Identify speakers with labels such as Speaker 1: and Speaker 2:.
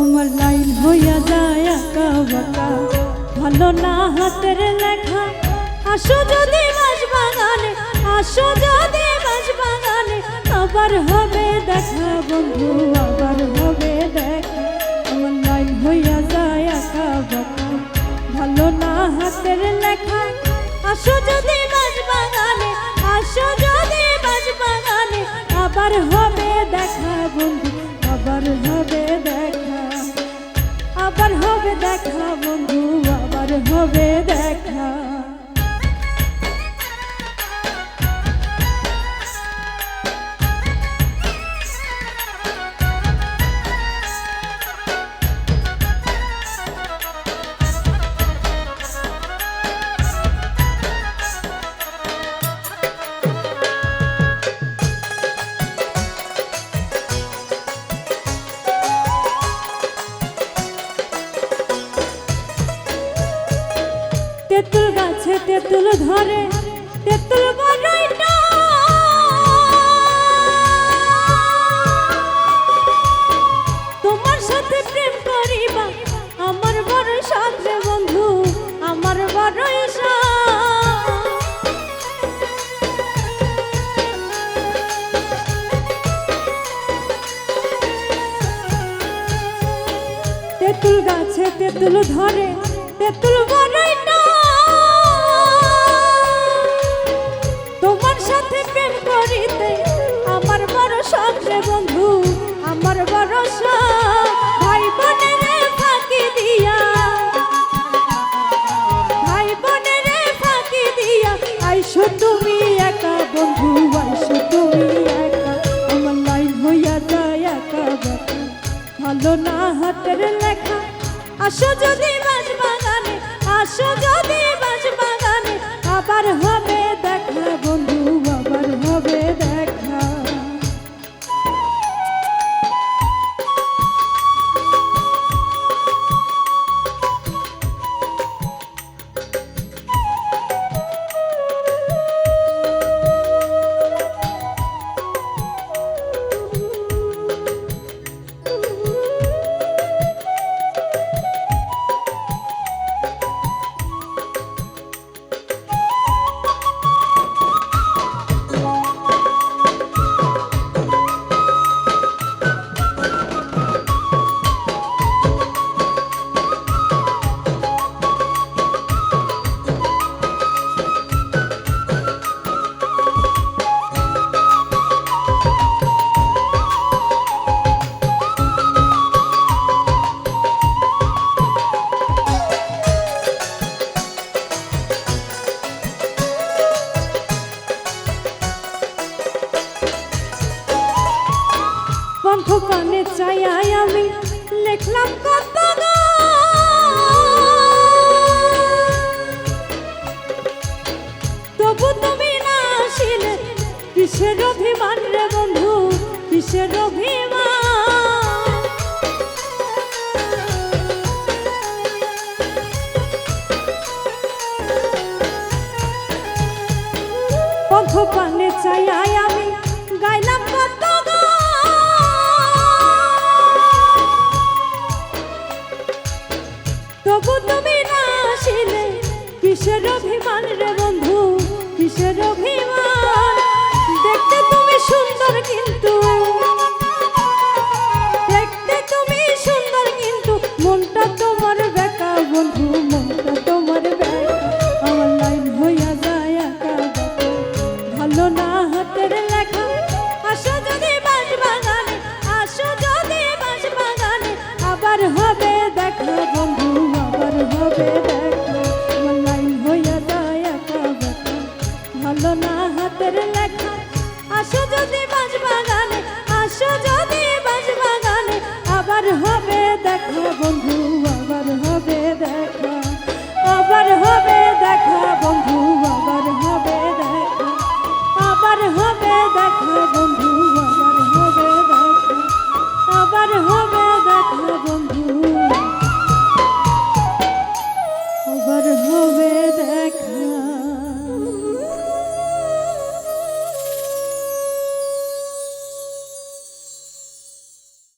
Speaker 1: আমার লাইন হইয়া যায় একা বাঁকা ভালো না হাতের লেখা। আসো যদি মাছ বাগানে, আসো যদি মাছ বাগানে, আবার হবে দেখা বন্ধু, আবার হবে দেখা। আমার লাইন হইয়া যায় একা বাঁকা ভালো না হাতের লেখা। আসো যদি মাছ বাগানে, আসো যদি মাছ বাগানে, আবার হবে দেখা বন্ধু, আবার হবে হবে দেখা বন্ধু আবার হবে দেখা। তেঁতুল গাছে তেঁতুল ধরে, তেঁতুল তোমার সাথে প্রেম করিবা, আমার বড় সাথে বন্ধু, আমার বড় তেঁতুল গাছে তেঁতুল ধরে, তেঁতুল না সাথে প্রেম করিতে, আমার বড় শখ রে বন্ধু, আমার বড় শখ ভাই ফাঁকি দিয়া ভাই বোনের ফাঁকি দিয়া, আইসো তুমি একা বন্ধু, আইসো তুমি একা। আমার লাইন হইয়া যায় একা ভালো না হাতের লেখা, আসো যদি বাজ বাগানে, আসো যদি বাজ বাগানে, আবার হবে দেখা বন্ধু। আসিলে কিসের অভিমান রে বন্ধু? কিসের অভিমান? যদি বাজ বাগানে আসো যদি বাজ বাগানে আবার হবে দেখা বন্ধু, আবার হবে দেখা। আবার হবে দেখা বন্ধু, আবার হবে দেখা। আবার হবে দেখা বন্ধু, আবার হবে দেখা। আবার হবে দেখা বন্ধু। আবার হবে দেখা।